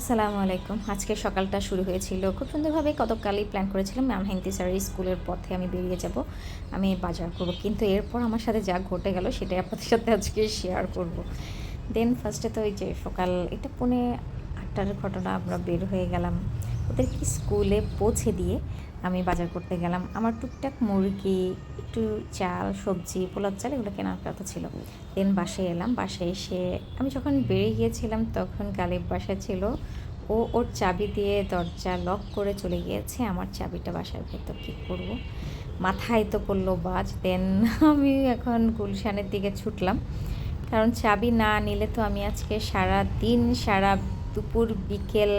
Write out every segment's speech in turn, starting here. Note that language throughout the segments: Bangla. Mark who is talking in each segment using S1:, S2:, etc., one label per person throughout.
S1: আসসালামু আলাইকুম। আজকে সকালটা শুরু হয়েছিল। খুব সুন্দরভাবে কতকালই প্ল্যান করেছিলাম। ম্যাম হেন্তি স্যারের স্কুলের পথে আমি বেরিয়ে যাব। আমি বাজার করব। কিন্তু এরপর আমার সাথে যা ঘটে গেল সেটাই আপনাদের সাথে আজকে শেয়ার করব। দেন ফার্স্টে তো ওই যে সকাল, এটা পৌনে আটটার ঘটনা আমরা বের হয়ে গেলাম। ওদেরকে স্কুলে পৌঁছে দিয়ে আমি বাজার করতে গেলাম। আমার টুকটাক মুরগি, একটু চাল, সবজি পোলার চাল এগুলো কেনার কথা ছিল। দেন বাসায় এলাম, বাসায় এসে আমি যখন বেরিয়ে গিয়েছিলাম তখন গালিব বাসা ছিল। ও ওর চাবি দিয়ে দরজা লক করে চলে গিয়েছে। আমার চাবিটা বাসার ভেতর কী করব? মাথায় তো পড়ল বাজ। দেন আমি এখন গুলশানের দিকে ছুটলাম। কারণ চাবি না নিলে তো আমি আজকে সারা দিন সারা দুপুর, বিকেল,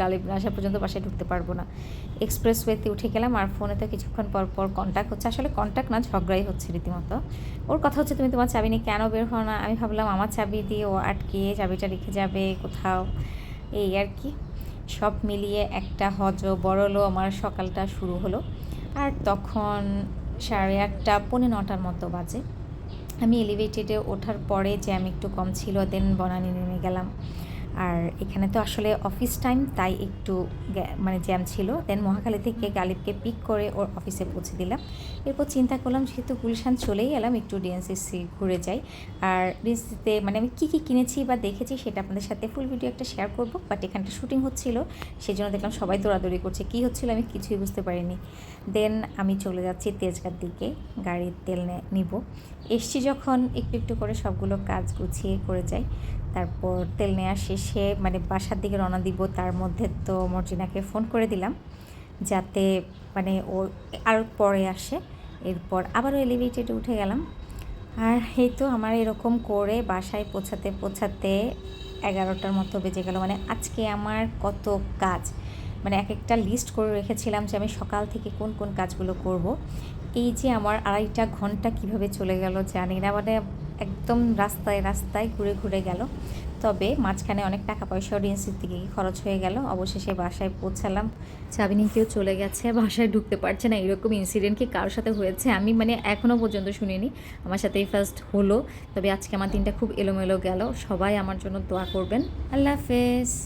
S1: গালিব আসা পর্যন্ত বাসায় ঢুকতে পারব না। এক্সপ্রেসওয়েতে উঠে গেলাম আর ফোনে তো কিছুক্ষণ পর পর কন্ট্যাক্ট হচ্ছে। আসলে কন্ট্যাক্ট না, ঝগড়াই হচ্ছে রীতিমতো। ওর কথা হচ্ছে, তুমি তোমার চাবি নিয়ে কেন বের হও না? আমি ভাবলাম, আমার চাবি দিয়ে ও আটকিয়ে চাবিটা রেখে যাবে কোথাও। এই আর কি। সব মিলিয়ে একটা হজ বড়লো, আমার সকালটা শুরু হলো। আর তখন সাড়ে আটটা, পৌনে নটার মতো বাজে। আমি এলিভেটেডে ওঠার পরে জ্যাম একটু কম ছিল দেন বনানি নেমে গেলাম। আর এখানে তো আসলে অফিস টাইম তাই একটু মানে জ্যাম ছিল। দেন মহাখালী থেকে গালিবকে পিক করে ওর অফিসে পৌঁছে দিলাম। এরপর চিন্তা করলাম, যেহেতু গুলশান চলেই এলাম, একটু ডিএনসিসি ঘুরে যাই। আর ডিএনসিতে মানে আমি কী কী কিনেছি বা দেখেছি সেটা আপনাদের সাথে ফুল ভিডিও একটা শেয়ার করব। বাট এখানটা শুটিং হচ্ছিল সেই জন্য দেখলাম সবাই দৌড়াদৌড়ি করছে। কী হচ্ছিল আমি কিছুই বুঝতে পারিনি। দেন আমি চলে যাচ্ছি তেজগার দিকে, গাড়ির তেল নিব। এসছি যখন একটু একটু করে সবগুলো কাজ গুছিয়ে করে যাই। তারপর তেল নেওয়া শেষে মানে বাসার দিকে রওনা দিব, তার মধ্যে তো মর্জিনাকে ফোন করে দিলাম, যাতে মানে ও আর পরে আসে। এরপর আবারও এলিভেটেডে উঠে গেলাম। আর এই তো আমার এরকম করে বাসায় পৌঁছাতে পৌঁছাতে এগারোটার মতো বেজে গেল। মানে আজকে আমার কত কাজ? মানে এক একটা লিস্ট করে রেখেছিলাম যে আমি সকাল থেকে কোন কোন কাজগুলো করব। এই যে আমার আড়াইটা ঘণ্টা কীভাবে চলে গেল জানি না। মানে একদম রাস্তায় রাস্তায় ঘুরে ঘুরে গেল। তবে মাঝখানে অনেক টাকা পয়সাও ডিএনসির দিকে খরচ হয়ে গেল। অবশেষে বাসায় পৌঁছালাম। চাবি নিয়ে কেউ চলে গেছে, বাসায় ঢুকতে পারছে না। এরকম ইনসিডেন্ট কি কারোর সাথে হয়েছে? আমি মানে এখনও পর্যন্ত শুনিনি। আমার সাথেই ফার্স্ট হলো। তবে আজকে আমার দিনটা খুব এলোমেলো গেল। সবাই আমার জন্য দোয়া করবেন। আল্লাহ হাফেজ।